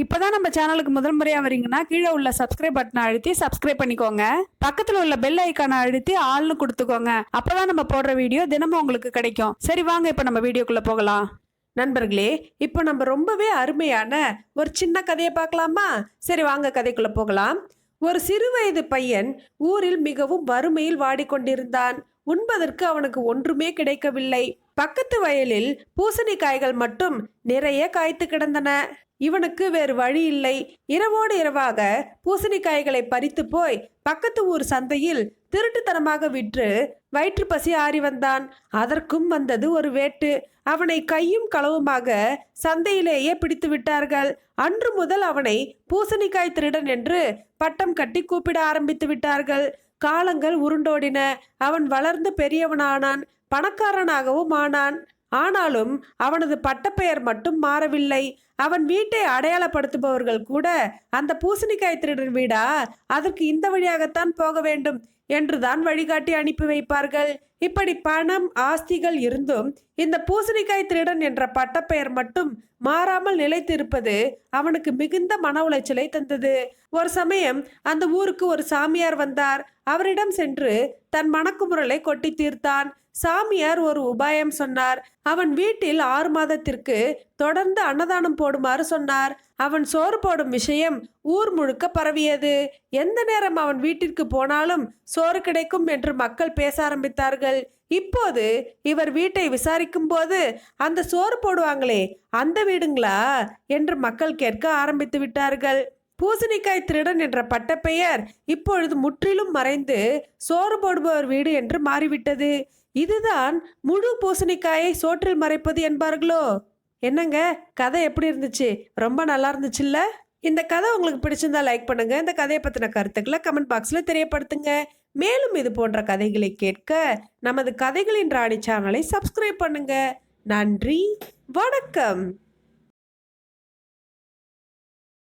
இப்போதான் நம்ம சேனலுக்கு முதல் முறையாக வரீங்கன்னா கீழே உள்ள சப்ஸ்கிரைப் பட்டனை அழுத்தி சப்ஸ்கிரைப் பண்ணிக்கோங்க. பக்கத்தில் உள்ள பெல் ஐக்கானை அழுத்தி ஆள்னு கொடுத்துக்கோங்க. அப்போதான் நம்ம போடுற வீடியோ தினமும் உங்களுக்கு கிடைக்கும். சரி வாங்க இப்போ நம்ம வீடியோக்குள்ளே போகலாம். நண்பர்களே இப்போ நம்ம ரொம்பவே அருமையான ஒரு சின்ன கதையை பார்க்கலாமா? சரி வாங்க கதைக்குள்ளே போகலாம். ஒரு சிறு வயது பையன் ஊரில் மிகவும் வறுமையில் வாடிக்கொண்டிருந்தான். உண்பதற்கு அவனுக்கு ஒன்றுமே கிடைக்கவில்லை. பக்கத்து வயலில் பூசணிக்காய்கள் மட்டும் நிறைய காய்த்து கிடந்தன. இவனுக்கு வேறு வழி இல்லை. இரவோடு இரவாக பூசணிக்காய்களை பறித்து போய் பக்கத்து ஊர் சந்தையில் திருட்டுத்தனமாக விற்று வயிற்று பசி ஆறி வந்தான். அதற்கும் வந்தது ஒரு வேட்டு. அவனை கையும் களவுமாக சந்தையிலேயே பிடித்து விட்டார்கள். அன்று முதல் அவனை பூசணிக்காய் திருடன் என்று பட்டம் கட்டி கூப்பிட ஆரம்பித்து விட்டார்கள். காலங்கள் உருண்டோடின. அவன் வளர்ந்து பெரியவனானான் பணக்காரனாகவும் ஆனான். ஆனாலும் அவனது பட்டப்பெயர் மட்டும் மாறவில்லை. அவன் வீட்டை அடையாளப்படுத்துபவர்கள் கூட அந்த பூசணிக்காய் திருடன் வீடா? அதற்கு இந்த வழியாகத்தான் போக வேண்டும் என்றுதான் வழிகாட்டி அனுப்பி வைப்பார்கள். இப்படி பணம் ஆஸ்திகள் இருந்தும் இந்த பூசணிக்காய் திருடன் என்ற பட்டப்பெயர் மட்டும் மாறாமல் நிலைத்திருப்பது அவனுக்கு மிகுந்த மன உளைச்சலை தந்தது. ஒரு சமயம் அந்த ஊருக்கு ஒரு சாமியார் வந்தார். அவரிடம் சென்று தன் மணக்குமுறலை கொட்டி தீர்த்தான். சாமியார் ஒரு உபாயம் சொன்னார். அவன் வீட்டில் ஆறு மாதத்திற்கு தொடர்ந்து அன்னதானம் போடுமாறு சொன்னார். அவன் சோறு போடும் விஷயம் ஊர் முழுக்க பரவியது. எந்த நேரம் அவன் வீட்டிற்கு போனாலும் சோறு கிடைக்கும் என்று மக்கள் பேச ஆரம்பித்தார்கள். இப்போது இவர் வீட்டை விசாரிக்கும் போது அந்த சோறு போடுவாங்களே அந்த வீடுங்களா? என்று மக்கள் கேட்க ஆரம்பித்து விட்டார்கள். பூசணிக்காய் திருடன் என்ற பட்டப்பெயர் இப்பொழுது முற்றிலும் மறைந்து சோறு போடுபவர் வீடு என்று மாறிவிட்டது. இதுதான் முழு பூசணிக்காயை சோற்றில் மறைப்பது என்பார்களோ? என்னங்க? கதை எப்படி இருந்துச்சு? ரொம்ப நல்லா இருந்துச்சுல்ல? இந்த கதை உங்களுக்கு பிடிச்சிருந்தா லைக் பண்ணுங்க. இந்த கதையை பற்றின கருத்துக்களை கமெண்ட் பாக்ஸில் தெரியப்படுத்துங்க. மேலும் இது போன்ற கதைகளை கேட்க நமது கதைகளின் ராணி சேனலை சப்ஸ்கிரைப் பண்ணுங்க. நன்றி. வணக்கம்.